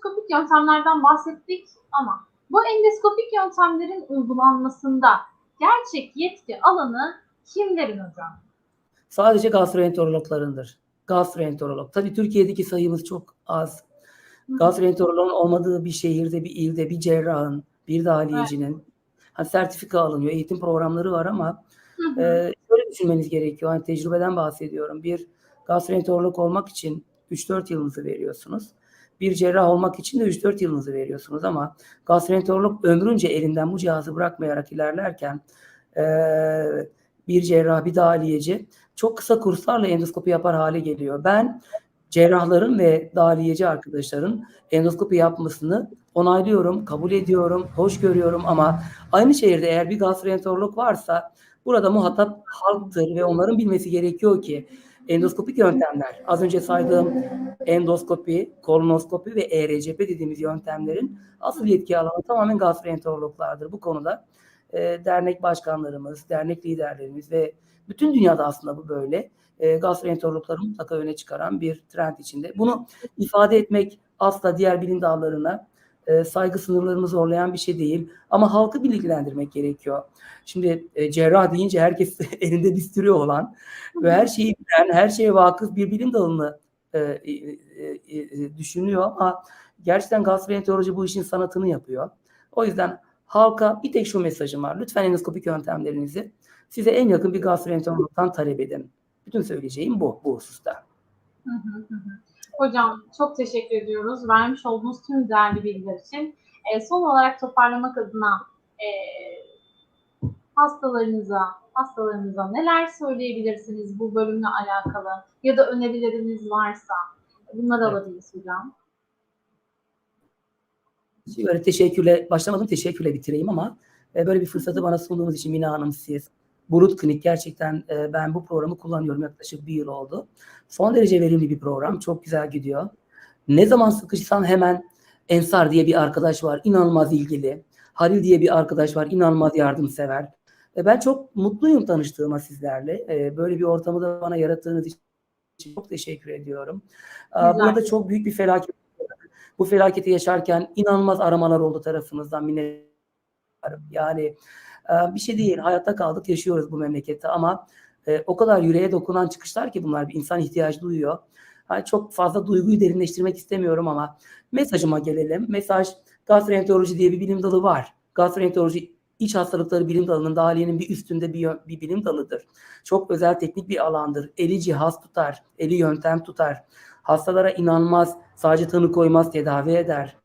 endoskopik yöntemlerden bahsettik ama bu endoskopik yöntemlerin uygulanmasında gerçek yetki alanı kimlerin hocam? Sadece gastroenterologlarındır. Gastroenterolog. Tabii Türkiye'deki sayımız çok az. Gastroenterologun olmadığı bir şehirde, bir ilde, bir cerrahın, bir dahiliyecinin hani sertifika alınıyor. Eğitim programları var ama Hı hı. e, şöyle düşünmeniz gerekiyor. Hani tecrübeden bahsediyorum. Bir gastroenterolog olmak için 3-4 yılınızı veriyorsunuz. Bir cerrah olmak için de 3-4 yılınızı veriyorsunuz ama gastroenterolog ömrünce elinden bu cihazı bırakmayarak ilerlerken e, bir cerrah, bir dahiliyeci çok kısa kurslarla endoskopi yapar hale geliyor. Ben cerrahların ve dahiliyeci arkadaşların endoskopi yapmasını onaylıyorum, kabul ediyorum, hoş görüyorum ama aynı şehirde eğer bir gastroenterolog varsa burada muhatap halktır ve onların bilmesi gerekiyor ki endoskopik yöntemler, az önce saydığım endoskopi, kolonoskopi ve ERCP dediğimiz yöntemlerin asıl yetki alanı tamamen gastroenterologlardır. Bu konuda e, dernek başkanlarımız, dernek liderlerimiz ve bütün dünyada aslında bu böyle. E, gastroenterologları mutlaka öne çıkaran bir trend içinde. Bunu ifade etmek asla diğer bilim dallarına e, saygı sınırlarını zorlayan bir şey değil. Ama halkı bilgilendirmek gerekiyor. Şimdi e, cerrah deyince herkes elinde bisturi olan ve her şeyi bilen, her şeye vakıf bir bilim dalını e, e, e, e, düşünüyor ama gerçekten gastroenteroloji bu işin sanatını yapıyor. O yüzden halka bir tek şu mesajım var. Lütfen endoskopik yöntemlerinizi size en yakın bir gastroenterologdan talep edin. Bütün söyleyeceğim bu, bu hususta. Hı hı hı. Hocam çok teşekkür ediyoruz vermiş olduğunuz tüm değerli bilgiler için. E, son olarak toparlamak adına e, hastalarınıza, hastalarınıza neler söyleyebilirsiniz bu bölümle alakalı ya da önerileriniz varsa bunları Evet. alabiliriz hocam. Böyle teşekkürle, başlamadım teşekkürle bitireyim ama e, böyle bir fırsatı bana sunduğunuz için Mina Hanım siz, Bulut Klinik gerçekten e, ben bu programı kullanıyorum yaklaşık bir yıl oldu. Son derece verimli bir program, çok güzel gidiyor. Ne zaman sıkışsam hemen Ensar diye bir arkadaş var, inanılmaz ilgili. Halil diye bir arkadaş var, inanılmaz yardımsever. E, ben çok mutluyum tanıştığıma sizlerle. E, böyle bir ortamı da bana yarattığınız için çok teşekkür ediyorum. Aa, Güzel. Burada çok büyük bir felaket bu felaketi yaşarken inanılmaz aramalar oldu tarafımızdan minnettarım. Yani e, bir şey değil. Hayatta kaldık, yaşıyoruz bu memlekette ama e, o kadar yüreğe dokunan çıkışlar ki bunlar bir insan ihtiyacı duyuyor. Hani çok fazla duyguyu derinleştirmek istemiyorum ama mesajıma gelelim. Mesaj gastroenteroloji diye bir bilim dalı var. Gastroenteroloji iç hastalıkları bilim dalının dahiliyenin bir üstünde bir, bir bilim dalıdır. Çok özel teknik bir alandır. Eli cihaz tutar, eli yöntem tutar. Hastalara inanmaz, sadece tanı koymaz, tedavi eder.